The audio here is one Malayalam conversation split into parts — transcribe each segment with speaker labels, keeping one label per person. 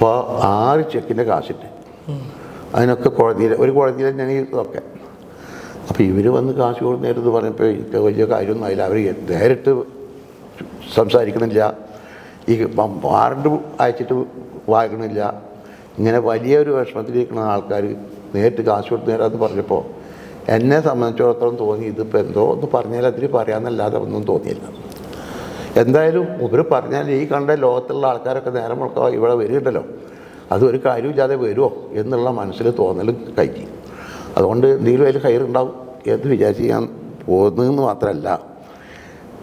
Speaker 1: അപ്പോൾ ആറ് ചെക്കിന്റെ കാശിട്ട്. അതിനൊക്കെ കോടതിയിൽ ഒരു കോടതിയിൽ ഞാൻ ഇതൊക്കെ. അപ്പോൾ ഇവർ വന്ന് കാശ് കൊടുക്കുന്നേരത്ത് പറഞ്ഞപ്പോൾ എനിക്ക് വലിയ കാര്യമൊന്നും ആയില്ല. അവർ നേരിട്ട് സംസാരിക്കണില്ല. ഈ വാറണ്ട് അയച്ചിട്ട് വായിക്കണില്ല. ഇങ്ങനെ വലിയൊരു വിഷമത്തിലിരിക്കുന്ന ആൾക്കാർ നേരിട്ട് കാശ് കൊടുത്ത് നേരാന്ന് പറഞ്ഞപ്പോൾ എന്നെ സംബന്ധിച്ചിടത്തോളം തോന്നി. ഇതിപ്പോൾ എന്തോ ഒന്ന് പറഞ്ഞാൽ അതിൽ പറയാമെന്നല്ലാതെ ഒന്നും തോന്നിയില്ല. എന്തായാലും ഇവർ പറഞ്ഞാൽ ഈ കണ്ട ലോകത്തുള്ള ആൾക്കാരൊക്കെ നേരം മുളക്ക ഇവിടെ വരുന്നുണ്ടല്ലോ. അതൊരു കാര്യമില്ലാതെ വരുമോ എന്നുള്ള മനസ്സിൽ തോന്നലും കഴിഞ്ഞു അതുകൊണ്ട് എന്തെങ്കിലും അതിൽ കയറുണ്ടാവും എന്ന് വിചാരിച്ച് ഞാൻ പോകുന്നതെന്ന് മാത്രമല്ല.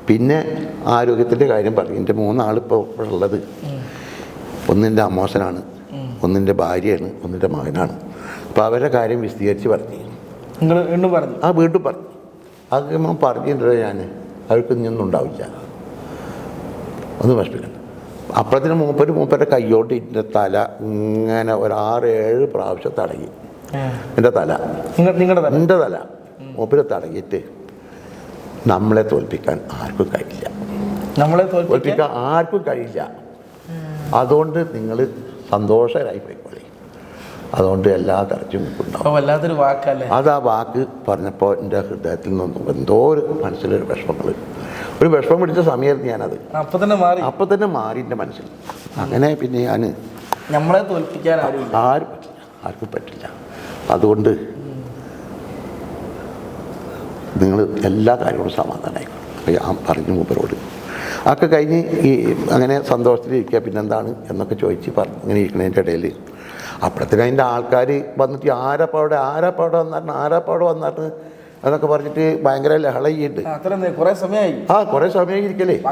Speaker 1: പിന്നെ ആരോഗ്യത്തിന്റെ കാര്യം പറഞ്ഞു. എന്റെ മൂന്നാളിപ്പോൾ ഇവിടെ ഉള്ളത്. ഒന്നിന്റെ അമ്മോസനാണ് ഒന്നിന്റെ ഭാര്യയാണ്. ഒന്നിന്റെ മകനാണ്. അപ്പോൾ അവരുടെ കാര്യം വിശദീകരിച്ച് പറഞ്ഞു.
Speaker 2: നിങ്ങൾ വീണ്ടും പറഞ്ഞു.
Speaker 1: ആ വീണ്ടും പറഞ്ഞു. അതൊക്കെ പറഞ്ഞിട്ടുണ്ടോ പറഞ്ഞിട്ടുണ്ട് ഞാൻ അവർക്ക് ഇനിയൊന്നും ഉണ്ടാവില്ല. ഒന്ന് വിഷമിക്കുന്നു അപ്പോഴത്തിന് മൂപ്പര് മൂപ്പരുടെ കയ്യോട്ട് എന്റെ തല ഇങ്ങനെ ഒരു ആറ് ഏഴ് പ്രാവശ്യം തടങ്ങി എന്റെ തല.
Speaker 2: നിങ്ങൾ നിങ്ങളുടെ തന്നെ
Speaker 1: എന്റെ തല. മൂപ്പര് തടങ്ങിയിട്ട് നമ്മളെ തോൽപ്പിക്കാൻ ആർക്കും കഴിയില്ല.
Speaker 2: നമ്മളെ തോൽപ്പിക്കാൻ?
Speaker 1: ആർക്കും കഴിയില്ല. അതുകൊണ്ട് നിങ്ങൾ സന്തോഷകരായി പോയിക്കോളി അതുകൊണ്ട് എല്ലാ തരച്ചും ഉണ്ടാവും.
Speaker 2: വല്ലാത്തൊരു വാക്കല്ലേ?
Speaker 1: അത് ആ വാക്ക് പറഞ്ഞപ്പോൾ എന്റെ ഹൃദയത്തിൽ നിന്നും എന്തോ ഒരു മനസ്സിലൊരു വിഷമങ്ങൾ ഒരു വിഷമം പിടിച്ച സമയമായിരുന്നു ഞാനത്.
Speaker 2: അപ്പം തന്നെ മാറി.
Speaker 1: അപ്പം തന്നെ മാറി എന്റെ മനസ്സിൽ. അങ്ങനെ പിന്നെ ഞാൻ
Speaker 2: നമ്മളെ തോൽപ്പിക്കാൻ ആരും
Speaker 1: ആരും പറ്റില്ല. ആർക്കും പറ്റില്ല. അതുകൊണ്ട് നിങ്ങൾ എല്ലാ കാര്യങ്ങളും സമാധാനമായിക്കോളും ഞാൻ പറഞ്ഞു മൂപ്പരോട്. ഒക്കെ കഴിഞ്ഞ് ഈ അങ്ങനെ സന്തോഷത്തിലിരിക്കുക പിന്നെന്താണ് എന്നൊക്കെ ചോദിച്ച് പറഞ്ഞു ഇങ്ങനെ ഇരിക്കുന്നതിന്റെ ഇടയിൽ അപ്പോഴത്തേനും അതിന്റെ ആൾക്കാർ വന്നിട്ട് ആരാപ്പാവിടെ ആരാപ്പാടെ വന്നായിരുന്നു ആരാപ്പാടെ വന്നായിരുന്നു എന്നൊക്കെ പറഞ്ഞിട്ട് ഭയങ്കര ലഹളയുണ്ട്
Speaker 2: ആ, കുറെ സമയമായി.
Speaker 1: ആ കുറേ സമയം ഇരിക്കലേ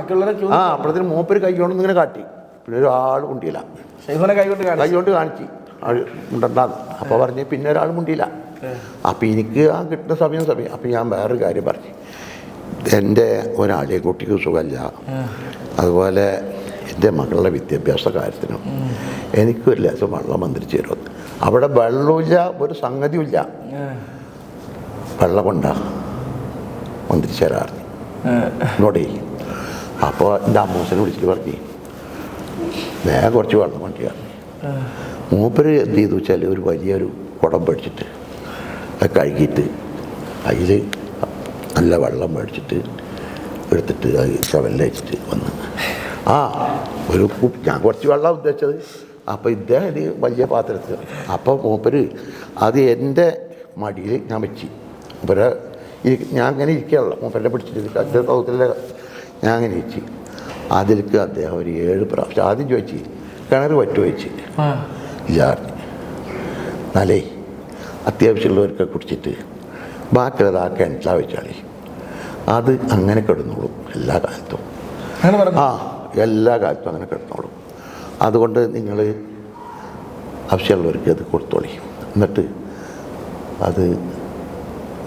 Speaker 1: ആ അപ്പോഴത്തേനും മൂപ്പര് കൈകൊണ്ട് ഇങ്ങനെ കാട്ടി. പിന്നെ ഒരാൾ മുണ്ടിയില്ല.
Speaker 2: കൈകൊണ്ട്
Speaker 1: കൈ
Speaker 2: കാണിച്ചു.
Speaker 1: കൊണ്ട് കാണിച്ച്. ആൾ മുണ്ടണ്ടാന്ന്. അപ്പോൾ പറഞ്ഞ് പിന്നെ ഒരാൾ മുണ്ടിയില്ല. അപ്പോൾ എനിക്ക് ആ കിട്ടുന്ന സമയം സമയം. അപ്പോൾ ഞാൻ വേറൊരു കാര്യം പറഞ്ഞു. എന്റെ ഒരാളെ കുട്ടിക്ക് സുഖമില്ല. അതുപോലെ എന്റെ മകളുടെ വിദ്യാഭ്യാസ കാര്യത്തിനും എനിക്കൊരു ലേശം വെള്ളം മന്ത്രിച്ച് തരും അവിടെ വെള്ളമില്ല ഒരു സംഗതിയില്ല വെള്ളമുണ്ട? മന്ത്രി തരാറുണ്ട് ഇങ്ങോട്ടേ. അപ്പോൾ എന്റെ അമ്മൂസിനെ വിളിച്ചിട്ട് പറഞ്ഞു വേഗം കുറച്ച് വെള്ളം കൊണ്ടുവരാൻ മൂപ്പര് എന്ത് ചെയ്തു വെച്ചാൽ ഒരു വലിയൊരു കുടം മേടിച്ചിട്ട് അത് കഴുകിയിട്ട് അതിൽ നല്ല വെള്ളം മേടിച്ചിട്ട് എടുത്തിട്ട് അത് ചവലിൽ വെച്ചിട്ട് വന്ന് ആ ഒരു ഞാൻ കുറച്ച് വെള്ളം ഉദ്ദേശിച്ചത്. അപ്പോൾ ഇദ്ദേഹം ഒരു വലിയ പാത്രത്തിൽ അപ്പോൾ മൂപ്പര് അത് എന്റെ മടിയിൽ ഞാൻ വെച്ച്. മൂപ്പര് ഞാൻ അങ്ങനെ ഇരിക്കുകയുള്ള മൂപ്പരെ പിടിച്ചിട്ട് അതിന്റെ സൗത്തിലെ ഞാൻ അങ്ങനെ ഇരിച്ച്. അതിലേക്ക് അദ്ദേഹം ഒരു ഏഴ് പ്രാവശ്യം ആദ്യം ചോദിച്ച് കിണർ പറ്റു വെച്ച്. ഇല്ലാറിഞ്ഞ് എന്നാലേ അത്യാവശ്യമുള്ളവർക്ക് കുടിച്ചിട്ട് ബാക്കിയുള്ളത് ആ കിണറ്റിലാണ് വെച്ചാളേ. അത് അങ്ങനെ കിടന്നോളും എല്ലാ കാലത്തും. ആ. എല്ലാ കാലത്തും അങ്ങനെ കിടന്നോളും. അതുകൊണ്ട് നിങ്ങൾ ആവശ്യമുള്ളവർക്ക് അത് കൊടുത്തോളി. എന്നിട്ട് അത്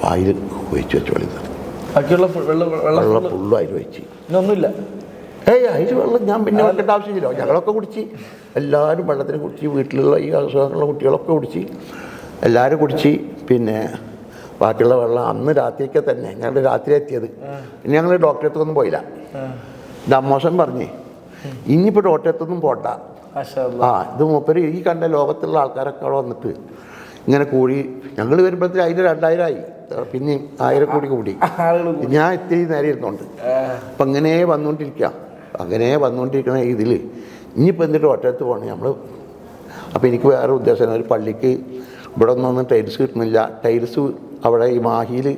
Speaker 1: വായിൽ ഒഴിച്ച് വെച്ചോളി
Speaker 2: ബാക്കിയുള്ള ഫു- വെള്ളം വെള്ളം
Speaker 1: വെള്ളം ഫുള്ളും അതിൽ വെച്ച്
Speaker 2: ഒന്നുമില്ല
Speaker 1: ഏയ് അതിൽ വെള്ളം ഞാൻ പിന്നെ വെക്കേണ്ട ആവശ്യമില്ല ഞങ്ങളൊക്കെ കുടിച്ച്. എല്ലാവരും വെള്ളത്തിന് കുടിച്ച്. വീട്ടിലുള്ള ഈ അസുഖങ്ങളുള്ള കുട്ടികളൊക്കെ കുടിച്ച്. എല്ലാവരും കുടിച്ച്. പിന്നെ ബാക്കിയുള്ള വെള്ളം അന്ന് രാത്രിയൊക്കെ തന്നെ. ഞങ്ങൾ രാത്രി എത്തിയത്. പിന്നെ ഞങ്ങൾ ഡോക്ടറെ അടുത്തൊന്നും പോയില്ല. എന്റെ പറഞ്ഞു ഇനിയിപ്പോൾ ഒറ്റത്തൊന്നും
Speaker 2: പോട്ട
Speaker 1: ആ ഇത് മൂപ്പര് ഈ കണ്ട ലോകത്തുള്ള ആൾക്കാരൊക്കെ അവിടെ വന്നിട്ട് ഇങ്ങനെ കൂടി ഞങ്ങൾ വരുമ്പോഴത്തേക്ക് അതിന് രണ്ടായിരമായി പിന്നെ ആയിരം കൂടി. കൂടി. ഞാൻ ഇത്തിരി നേരം ഇരുന്നുണ്ട്. അപ്പം അങ്ങനെ വന്നുകൊണ്ടിരിക്കാം അങ്ങനെ വന്നുകൊണ്ടിരിക്കണ ഇതിൽ ഇനിയിപ്പോൾ എന്നിട്ട് ഒറ്റത്ത് പോകണം നമ്മൾ അപ്പോൾ എനിക്ക് വേറെ ഉദ്ദേശം ഒരു പള്ളിക്ക് ഇവിടെ ഒന്നും ടൈൽസ് കിട്ടുന്നില്ല. ടൈൽസ് അവിടെ ഈ മാഹിയിൽ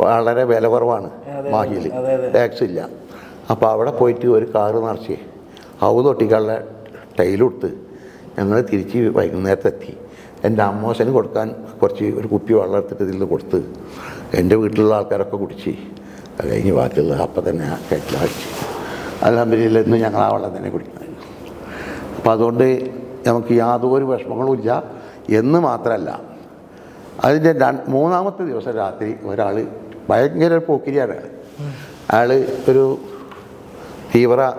Speaker 1: വളരെ വില കുറവാണ് മാഹിയിൽ. ടാക്സ് ഇല്ല. അപ്പോൾ അവിടെ പോയിട്ട് ഒരു കാറ് നിറച്ച് ഹൗ തൊട്ടിക്കാനുള്ള ടൈലെടുത്ത് ഞങ്ങൾ തിരിച്ച് വൈകുന്നേരത്തെത്തി എന്റെ അമ്മോശന് കൊടുക്കാൻ കുറച്ച് ഒരു കുപ്പി വെള്ളം എടുത്തിട്ട് ഇതിൽ കൊടുത്ത് എന്റെ വീട്ടിലുള്ള ആൾക്കാരൊക്കെ കുടിച്ച് അത് കഴിഞ്ഞ് ബാക്കിയുള്ള അപ്പം തന്നെ കെട്ടിലടിച്ച് അലഹമില്ല ഇന്ന് ഞങ്ങൾ ആ വെള്ളം തന്നെ കുടിക്കുന്നത്. അപ്പോൾ അതുകൊണ്ട് നമുക്ക് യാതൊരു വിഷമങ്ങളും ഇല്ല. എന്ന് മാത്രമല്ല അതിന്റെ മൂന്നാമത്തെ ദിവസം രാത്രി ഒരാൾ ഭയങ്കര പോക്കിരിയാണ്. അയാൾ ഒരു തീവ്ര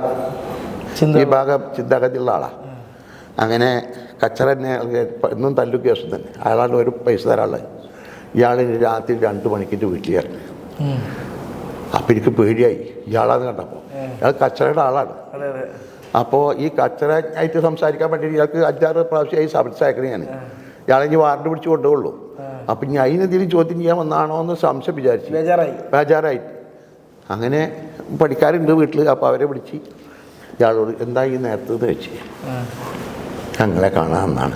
Speaker 2: ചിന്ത
Speaker 1: ഭാഗം ചിന്താഗതിയുള്ള ആളാണ് അങ്ങനെ കച്ചറ തന്നെ എന്നും തല്ലു കേസും തന്നെ അയാളാണ് ഒരു പൈസ തരാളെ ഇയാൾ രാത്രി രണ്ട് മണിക്കിന്റെ വീട്ടിൽ കയറി അപ്പം എനിക്ക് പേടിയായി. ഇയാളാന്ന് കണ്ടപ്പോൾ ഇയാൾ കച്ചറയുടെ ആളാണ്. അപ്പോൾ ഈ കച്ചറ ആയിട്ട് സംസാരിക്കാൻ വേണ്ടി ഇയാൾക്ക് അഞ്ചാറ് പ്രാവശ്യമായി സംസാരിക്കണേ ഞാൻ ഇയാളെ ഇനി വാർഡ് പിടിച്ച് കൊണ്ടുപോകുള്ളൂ. അപ്പം ഇനി അതിനെന്തെങ്കിലും ചോദ്യം ചെയ്യാൻ വന്നാണോ എന്ന് സംശയം വിചാരിച്ചു.
Speaker 2: ബേജാറായി.
Speaker 1: ബേജാറായിട്ട്. അങ്ങനെ പണിക്കാരുണ്ട് വീട്ടിൽ അപ്പോൾ അവരെ വിളിച്ച് ഇയാളോട് എന്താ ഈ നേരത്തെ എന്ന് വെച്ച്? ഞങ്ങളെ കാണാമെന്നാണ്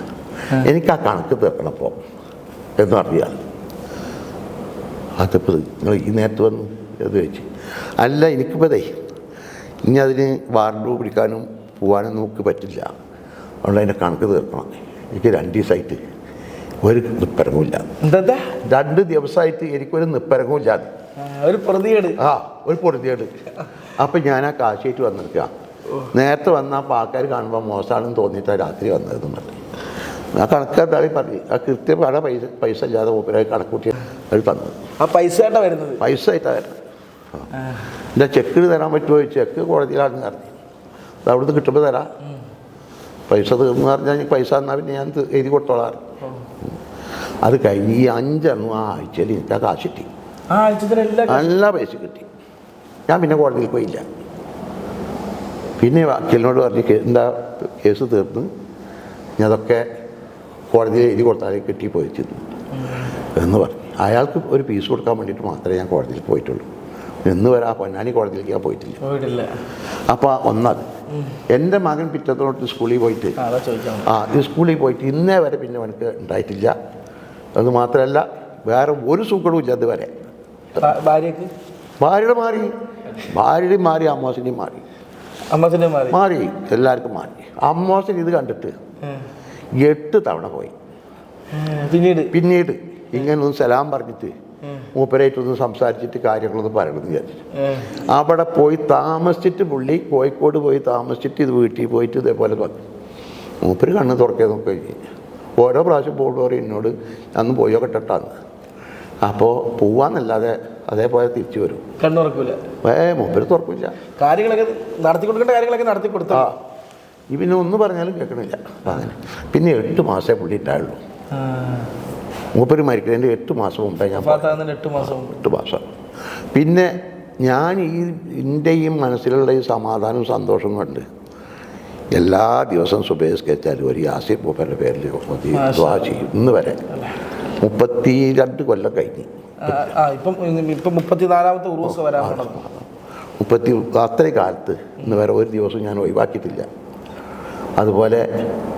Speaker 1: എനിക്ക് ആ കണക്ക് തീർക്കണം അപ്പോൾ എന്ന് പറഞ്ഞാൽ അതിപ്പോൾ നിങ്ങൾ ഈ നേരത്ത് വന്നു എന്ന് വെച്ച്. അല്ല എനിക്കിപ്പോൾ ദേ ഇനി അതിന് വാറണ്ട് പിടിക്കാനും പോകാനും നമുക്ക് പറ്റില്ല. അതുകൊണ്ട് അതിന്റെ കണക്ക് തീർക്കണം. എനിക്ക് രണ്ട് ദിവസമായിട്ട് ഒരു നിപ്പരങ്ങുമില്ല രണ്ട് ദിവസമായിട്ട് എനിക്കൊരു നിപ്പരങ്ങുമില്ല
Speaker 2: ഒരു പ്രതികേട്.
Speaker 1: ആ ഒരു പൊറുതിയേട് അപ്പം ഞാൻ ആ കാശിയായിട്ട് വന്നിരിക്കുക നേരത്തെ വന്ന ആ ആൾക്കാർ കാണുമ്പോൾ മോശമാണെന്ന് തോന്നിയിട്ടാണ് രാത്രി വന്നതെന്ന് പറഞ്ഞു. ആ കണക്കാളി പറഞ്ഞു? ആ കൃത്യം അവിടെ പൈസ പൈസ ഇല്ലാതെ ഓപ്പറായി കണക്കൂട്ടി അവർ തന്നത്.
Speaker 2: ആ പൈസയായിട്ടാ വരുന്നത്?
Speaker 1: പൈസ ആയിട്ടാണ് വരുന്നത്. എന്റെ ചെക്ക് തരാൻ പറ്റുമോ ചെക്ക് കോടതിയിലാണെന്ന് പറഞ്ഞു അത് അവിടുന്ന് കിട്ടുമ്പോൾ തരാം. പൈസ തീർന്നു പറഞ്ഞാൽ പൈസ എന്നാൽ പിന്നെ ഞാൻ എഴുതി കൊടുത്തോളാം. അത് കഴിഞ്ഞ് ഈ അഞ്ചെണ്ണം ആ ആഴ്ചയിൽ എനിക്ക് ആ കാശ് കിട്ടി. നല്ല പൈസ കിട്ടി. ഞാൻ പിന്നെ കോടതിയിൽ പോയില്ല. പിന്നെ വക്കീലിനോട് പറഞ്ഞ് എന്താ കേസ് തീർന്നു. ഞാൻ അതൊക്കെ കോടതിയിൽ എഴുതി കൊടുത്താലേ കിട്ടി പോയിച്ചിരുന്നു. എന്ന് പറഞ്ഞു. അയാൾക്ക് ഒരു പീസ് കൊടുക്കാൻ വേണ്ടിയിട്ട് മാത്രമേ ഞാൻ കോടതിയിൽ പോയിട്ടുള്ളൂ. എന്ന് വരെ ആ പൊന്നാനി കോടതിയിലേക്ക് ഞാൻ പോയിട്ടില്ല.
Speaker 2: പോയിട്ടില്ല.
Speaker 1: അപ്പോൾ ഒന്നത്. എന്റെ മകൻ പിറ്റത്തോട്ട് സ്കൂളിൽ പോയിട്ട്
Speaker 2: ആ,
Speaker 1: ഈ സ്കൂളിൽ പോയിട്ട് ഇന്നേ വരെ പിന്നെ അവനക്ക് ഉണ്ടായിട്ടില്ല. അത് മാത്രമല്ല വേറെ ഒരു സുഖവും ഇല്ല അതുവരെ
Speaker 2: ഭാര്യക്ക്?
Speaker 1: ഭാര്യയുടെ മാറി. ഭാര്യയുടെയും മാറി അമ്മോസിന്റെയും മാറി.
Speaker 2: അമ്മത്തിന്റെ മാറി?
Speaker 1: മാറി. എല്ലാവർക്കും മാറി. അമ്മാസിന് ഇത് കണ്ടിട്ട് എട്ട് തവണ പോയി.
Speaker 2: പിന്നീട്?
Speaker 1: പിന്നീട് ഇങ്ങനെ ഒന്ന് സലാം പറഞ്ഞിട്ട് മൂപ്പരായിട്ടൊന്ന് സംസാരിച്ചിട്ട് കാര്യങ്ങളൊന്ന് പറയണമെന്ന് വിചാരിച്ചു. അവിടെ പോയി താമസിച്ചിട്ട് പുള്ളി കോഴിക്കോട് പോയി താമസിച്ചിട്ട് ഇത് വീട്ടിൽ പോയിട്ട് ഇതേപോലെ പറഞ്ഞു മൂപ്പര് കണ്ണ് തുറക്കേ നോക്കി ഓരോ പ്രാവശ്യം പോകുമ്പോൾ എന്നോട് അന്ന് പോയോ കെട്ടട്ടാന്ന് അപ്പോൾ പോവാന്നല്ലാതെ അതേപോലെ തിരിച്ചു വരും.
Speaker 2: കണ്ണുറക്കൂല.
Speaker 1: ഏ മൂപ്പര് തുറക്കില്ല.
Speaker 2: കാര്യങ്ങളൊക്കെ നടത്തി കൊടുക്കേണ്ട കാര്യങ്ങളൊക്കെ നടത്തി കൊടുത്താ
Speaker 1: ഒന്ന് പറഞ്ഞാലും കേൾക്കണില്ല. അങ്ങനെ. പിന്നെ എട്ട് മാസമേ പുള്ളി ഉണ്ടായുള്ളൂ മൂപ്പര് മരിക്കുന്നതിന്റെ എട്ട് മാസം മുമ്പേ ഞാൻ
Speaker 2: എട്ട് മാസം
Speaker 1: എട്ട് മാസം. പിന്നെ ഞാൻ ഈ എന്റെ ഈ മനസ്സിലുള്ള ഈ സമാധാനവും സന്തോഷവും കണ്ട് എല്ലാ ദിവസവും സുബേസ്കരിച്ചാലും ഒരു യാസിർ മൂപ്പരുടെ പേരിൽ ചെയ്യും. ഇന്ന് വരെ. മുപ്പത്തി രണ്ട് കൊല്ലം കഴിഞ്ഞ്.
Speaker 2: ഇപ്പം ഇപ്പം മുപ്പത്തിനാലാമത്തെ ഉറൂസ് വരാൻ
Speaker 1: മുപ്പത്തി അത്രയും കാലത്ത് ഇന്ന് വരെ ഒരു ദിവസം ഞാൻ ഒഴിവാക്കിയിട്ടില്ല. അതുപോലെ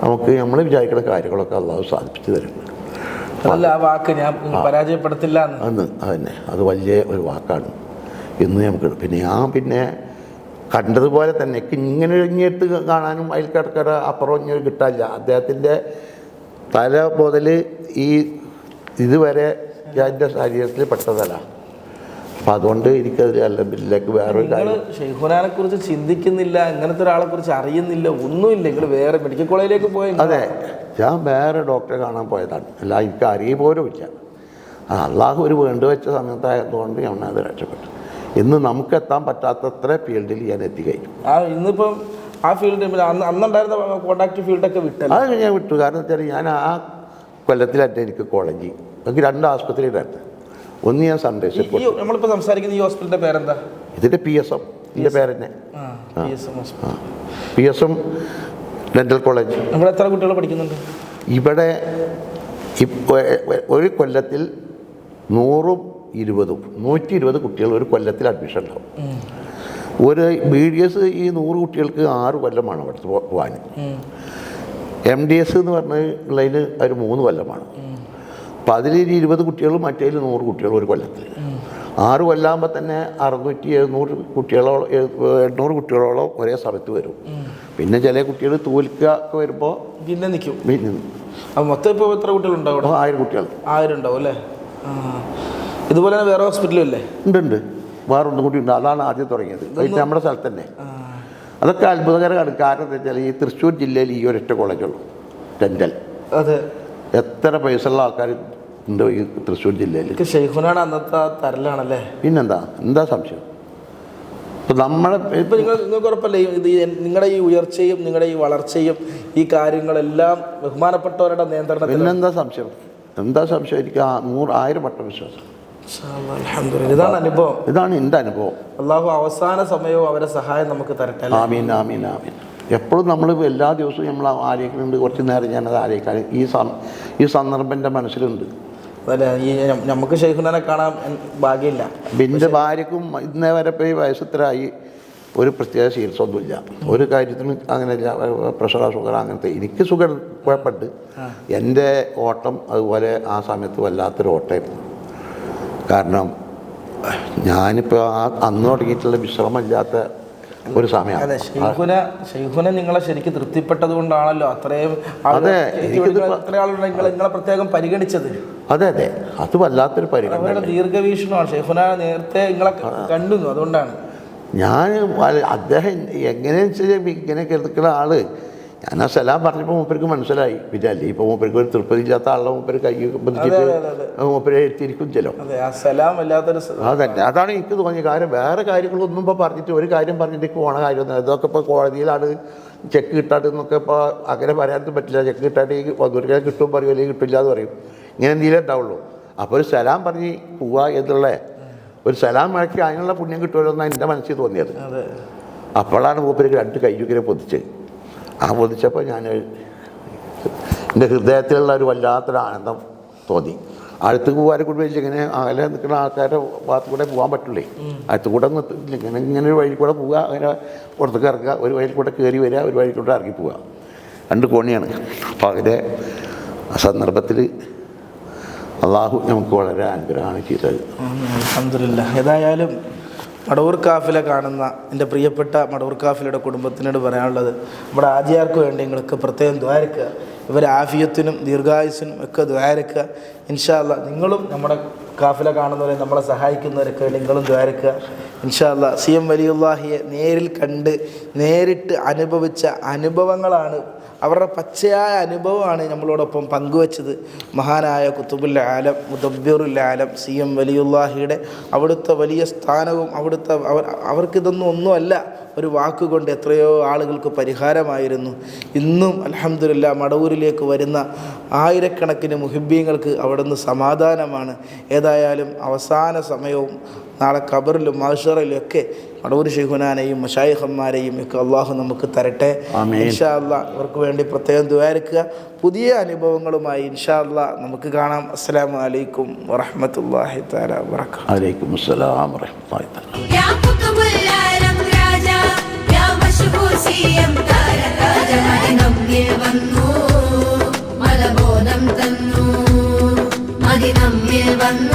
Speaker 1: നമുക്ക് നമ്മൾ വിചാരിക്കുന്ന കാര്യങ്ങളൊക്കെ അള്ളാഹു സാധിപ്പിച്ചു തരും.
Speaker 2: അല്ല ആ വാക്ക് ഞാൻ പരാജയപ്പെടുത്തില്ല
Speaker 1: അന്ന് അതന്നെ. അത് വലിയ ഒരു വാക്കാണ്. എന്ന് നമുക്ക് പിന്നെ ആ പിന്നെ കണ്ടതുപോലെ തന്നെ ഇങ്ങനെ ഇങ്ങെടുത്ത് കാണാനും അതിൽ കിടക്കട അപ്പുറം ഇങ്ങനെ കിട്ടാനില്ല. അദ്ദേഹത്തിന്റെ തല മുതൽ ഈ ഇതുവരെ ഞാൻ എന്റെ ശരീരത്തിൽ പെട്ടതല്ല. അപ്പം അതുകൊണ്ട് എനിക്കതിൽ അല്ലതിലേക്ക് വേറൊരു കാര്യം.
Speaker 2: ഷെയ്ഖുനാനെ കുറിച്ച് ചിന്തിക്കുന്നില്ല ഇങ്ങനത്തെ ഒരാളെ കുറിച്ച് അറിയുന്നില്ല ഒന്നുമില്ല. നിങ്ങൾ വേറെ മെഡിക്കൽ കോളേജിലേക്ക് പോയി
Speaker 1: അതെ ഞാൻ വേറെ ഡോക്ടറെ കാണാൻ പോയതാണ്. അല്ല എനിക്ക് അറിയ പോലും ഇല്ല. അള്ളാഹു ഒരു വേണ്ട വെച്ച സമയത്തായതുകൊണ്ട് ഞാൻ അത് രക്ഷപ്പെട്ടു. ഇന്ന് നമുക്ക് എത്താൻ പറ്റാത്തത്ര ഫീൽഡിൽ ഞാൻ എത്തിക്കഴിഞ്ഞു.
Speaker 2: ആ ഇന്നിപ്പം ആ ഫീൽഡ് അന്ന് അന്നുണ്ടായിരുന്ന കോണ്ടാക്ട് ഫീൽഡൊക്കെ വിട്ടു
Speaker 1: അത് ഞാൻ വിട്ടു. കാരണം വെച്ചാൽ ഞാൻ ആ കൊല്ലത്തിലായിട്ട് എനിക്ക് കോളേജ് എനിക്ക് രണ്ട് ആസ്പത്രിയിലായിരുന്നു ഒന്ന് ഞാൻ സൺഡേസ്
Speaker 2: നമ്മളിപ്പോൾ സംസാരിക്കുന്ന ഈ ഹോസ്പിറ്റലിന്റെ പേരെന്താ?
Speaker 1: ഇതിന്റെ പി എസ് എം ഇതിന്റെ പേരെന്നെ. P S M dental college
Speaker 2: ഇവിടെ എത്ര കുട്ടികൾ പഠിക്കുന്നുണ്ട്?
Speaker 1: ഇവിടെ ഒരു കൊല്ലത്തിൽ നൂറും ഇരുപതും നൂറ്റി ഇരുപത് കുട്ടികൾ ഒരു കൊല്ലത്തിൽ അഡ്മിഷൻ ഉണ്ടാവും. ഒരു ബി ഡി എസ് ഈ നൂറ് കുട്ടികൾക്ക് ആറ് കൊല്ലമാണ് അവിടെ പോകാൻ എം ഡി എസ് എന്ന് പറഞ്ഞതിൽ ഒരു മൂന്ന് കൊല്ലമാണ്. അപ്പം അതിൽ ഇരുപത് കുട്ടികളും മറ്റേതിൽ നൂറ് കുട്ടികളും ഒരു കൊല്ലത്തിൽ. ആറ് കൊല്ലാകുമ്പോൾ തന്നെ അറുന്നൂറ്റി എഴുന്നൂറ് കുട്ടികളോളം എണ്ണൂറ് കുട്ടികളോളം ഒരേ സമയത്ത് വരും. പിന്നെ ചില കുട്ടികൾ തോൽക്കുക ഒക്കെ വരുമ്പോൾ
Speaker 2: പിന്നെ നിൽക്കും
Speaker 1: പിന്നെ
Speaker 2: അപ്പം മൊത്തം ഇപ്പോൾ എത്ര കുട്ടികളുണ്ടാവും
Speaker 1: ആയിരം കുട്ടികൾ.
Speaker 2: ആയിരം ഉണ്ടാവും അല്ലേ? ഇതുപോലെ തന്നെ വേറെ ഹോസ്പിറ്റലും അല്ലേ
Speaker 1: ഉണ്ട് ഉണ്ട്. വേറെ ഒന്നും കൂടി ഉണ്ട്. അതാണ് ആദ്യം തുടങ്ങിയത്. നമ്മുടെ സ്ഥലത്ത് തന്നെ. അതൊക്കെ അത്ഭുതകരമാണ്. കാരണം എന്താ വെച്ചാൽ ഈ തൃശ്ശൂർ ജില്ലയിൽ ഈ ഒരൊറ്റ കോളേജുള്ളൂ ടെൻഡൽ
Speaker 2: അതെ.
Speaker 1: എത്ര പൈസയുള്ള ആൾക്കാർ ഉണ്ട് ഈ തൃശ്ശൂർ ജില്ലയിൽ?
Speaker 2: ഷെയ്ഖുനാണ് അന്നത്തെ തരലാണല്ലേ?
Speaker 1: പിന്നെന്താ? എന്താ സംശയം? ഇപ്പം നമ്മളെ
Speaker 2: ഇപ്പൊ നിങ്ങൾ നിങ്ങൾക്ക് ഉറപ്പല്ലേ? ഇത് നിങ്ങളുടെ ഈ ഉയർച്ചയും നിങ്ങളുടെ ഈ വളർച്ചയും ഈ കാര്യങ്ങളെല്ലാം ബഹുമാനപ്പെട്ടവരുടെ നിയന്ത്രണം
Speaker 1: പിന്നെന്താ സംശയം? എന്താ സംശയം? എനിക്ക് നൂറ് ആയിരം വട്ടം വിശ്വാസം.
Speaker 2: ഇതാണ് അനുഭവം.
Speaker 1: ഇതാണ് എന്റെ അനുഭവം.
Speaker 2: അള്ളാഹു അവസാന സമയവും അവരെ സഹായം നമുക്ക് തരട്ടെ
Speaker 1: ആമീൻ ആമീൻ ആമീൻ. എപ്പോഴും നമ്മൾ എല്ലാ ദിവസവും നമ്മൾ ആലോചിക്കുന്നുണ്ട് കുറച്ച് നേരം ഞാനത് ആലോചിക്കാൻ ഈ സം ഈ സന്ദർഭം എന്റെ മനസ്സിലുണ്ട്.
Speaker 2: അതല്ല? ഈ നമുക്ക് ഷെയ്ഖുനാനെ കാണാൻ ഭാഗ്യമില്ല.
Speaker 1: പിന്നെ ഭാര്യക്കും ഇന്നേ വരെ പോയി വയസ്സത്തിലായി ഒരു പ്രത്യേക ചികിത്സ ഒന്നുമില്ല ഒരു കാര്യത്തിനും അങ്ങനെ പ്രഷർ ഷുഗർ അങ്ങനത്തെ എനിക്ക് ഷുഗർ കുഴപ്പമുണ്ട്. എന്റെ ഓട്ടം അതുപോലെ ആ സമയത്ത് വല്ലാത്തൊരു ഓട്ടമായിരുന്നു. കാരണം ഞാനിപ്പോൾ ആ അന്ന് തുടങ്ങിയിട്ടുള്ള വിശ്രമമില്ലാത്ത ഒരു
Speaker 2: അതെ ഷെയ്ഖുന ഷെയ്ഖുന നിങ്ങളെ ശരിക്കും തൃപ്തിപ്പെട്ടത് കൊണ്ടാണല്ലോ അത്രയും
Speaker 1: അതെ,
Speaker 2: ആളുകൾ നിങ്ങളെ പ്രത്യേകം പരിഗണിച്ചത്.
Speaker 1: അതെ അതെ. അത് വല്ലാത്തൊരു പരിഗണന
Speaker 2: അവരുടെ ദീർഘവീക്ഷണമാണ്. ഷെയ്ഖുന നേരത്തെ നിങ്ങളെ കണ്ടിരുന്നു അതുകൊണ്ടാണ്.
Speaker 1: ഞാൻ അദ്ദേഹം എങ്ങനെയാണെന്ന് വെച്ചാൽ ഇങ്ങനെ കിടക്കുന്ന ആൾ ഞാൻ ആ സലാം പറഞ്ഞപ്പോൾ മൂപ്പർക്ക് മനസ്സിലായി. പിന്നെ അല്ലേ ഇപ്പോൾ മൂപ്പർക്ക് ഒരു തൃപ്തി ഇല്ലാത്ത ആളുടെ മൂപ്പര് കൈ ബന്ധിച്ചിട്ട് മൂപ്പരെ എത്തിയിരിക്കും ചിലോ അതന്നെ അതാണ് എനിക്ക് തോന്നിയ കാര്യം വേറെ കാര്യങ്ങളൊന്നും ഇപ്പോൾ പറഞ്ഞിട്ട് ഒരു കാര്യം പറഞ്ഞിട്ട് പോണ കാര്യമൊന്നും ഇതൊക്കെ ഇപ്പോൾ കോടതിയിലാണ് ചെക്ക് കിട്ടാട്ട് എന്നൊക്കെ ഇപ്പോൾ അങ്ങനെ പറയാനൊന്നും പറ്റില്ല. ചെക്ക് കിട്ടാട്ട് ഈ കിട്ടും പറയും അല്ലെങ്കിൽ കിട്ടില്ല എന്ന് പറയും. ഇങ്ങനെ എന്തെങ്കിലും ഉണ്ടാവുള്ളൂ. അപ്പോൾ ഒരു സലാം പറഞ്ഞ് പോവുക എന്നുള്ള ഒരു സലാം മുഴക്കി അതിനുള്ള പുണ്യം കിട്ടുമല്ലോ എന്നാണ് എന്റെ മനസ്സിൽ തോന്നിയത്. അപ്പോഴാണ് മൂപ്പർക്ക് രണ്ട് കയ്യുക്കിനെ പൊതിച്ചത് ആ ഞാൻ എന്റെ ഹൃദയത്തിലുള്ള ഒരു വല്ലാത്തൊരു ആനന്ദം തോന്നി. അടുത്ത് പോകാനെ കൂടി വെച്ച് ഇങ്ങനെ അകലെ നിൽക്കുന്ന ആൾക്കാരുടെ ഭാഗത്ത് കൂടെ പോകാൻ പറ്റുള്ളേ അടുത്ത് കൂടെ. ഇങ്ങനെ ഇങ്ങനെ ഒരു വഴി കൂടെ പോവുക അങ്ങനെ പുറത്തേക്ക് ഇറക്കുക ഒരു വഴി കൂടെ കയറി വരിക ഒരു വഴി കൂടെ ഇറങ്ങി പോവുക. രണ്ട് കോണിയാണ്. അപ്പോൾ അതിന്റെ സന്ദർഭത്തിൽ അള്ളാഹു നമുക്ക് വളരെ അനുഗ്രഹമാണ് ചെയ്തത്.
Speaker 2: ഏതായാലും മടവൂർ കാഫില കാണുന്ന എന്റെ പ്രിയപ്പെട്ട മടവൂർ കാഫിലയുടെ കുടുംബത്തിനോട് പറയാനുള്ളത് നമ്മുടെ ആജിയാർക്ക് വേണ്ടി നിങ്ങൾക്ക് പ്രത്യേകം ദ്വാരക്കുക ഇവർ ആഫിയത്തിനും ദീർഘായുസിനും ഒക്കെ ദ്വാരക്കുക ഇൻഷാല്ല നിങ്ങളും നമ്മുടെ കാഫില കാണുന്നവരെ നമ്മളെ സഹായിക്കുന്നവരൊക്കെ നിങ്ങളും ദ്വാരക്കുക ഇൻഷാല്ല സി എം വലിയുല്ലാഹിയെ നേരിൽ കണ്ട് നേരിട്ട് അനുഭവിച്ച അനുഭവങ്ങളാണ് അവരുടെ പച്ചയായ അനുഭവമാണ് നമ്മളോടൊപ്പം പങ്കുവച്ചത്. മഹാനായ കുത്തുബുൽ ആലം മുദബ്ബിറുൽ ആലം സി എം വലിയുല്ലാഹിയുടെ അവിടുത്തെ വലിയ സ്ഥാനവും അവിടുത്തെ അവർ അവർക്കിതൊന്നും ഒന്നുമല്ല. ഒരു വാക്കുകൊണ്ട് എത്രയോ ആളുകൾക്ക് പരിഹാരമായിരുന്നു. ഇന്നും അലഹമില്ല മടവൂരിലേക്ക് വരുന്ന ആയിരക്കണക്കിന് മുഹിബ്ബീങ്ങൾക്ക് അവിടുന്ന് സമാധാനമാണ്. ഏതായാലും അവസാന സമയവും നാളെ ഖബറിലും മാഷറിലും ഒക്കെ അടൂർ ഷെയ്ഖുനാനെയും മുഷായിഹന്മാരെയും ഒക്കെ അള്ളാഹു നമുക്ക് തരട്ടെ. ഇൻഷാ അല്ല ഇവർക്ക് വേണ്ടി പ്രത്യേകം ദ്വാരിക്കുക പുതിയ അനുഭവങ്ങളുമായി ഇൻഷാ അല്ല നമുക്ക് കാണാം.
Speaker 3: അസ്സാം വലൈക്കും വറഹമത്തല്ലാഹി താല വന്നു തന്നു മതി നമ്മിൽ വന്നു.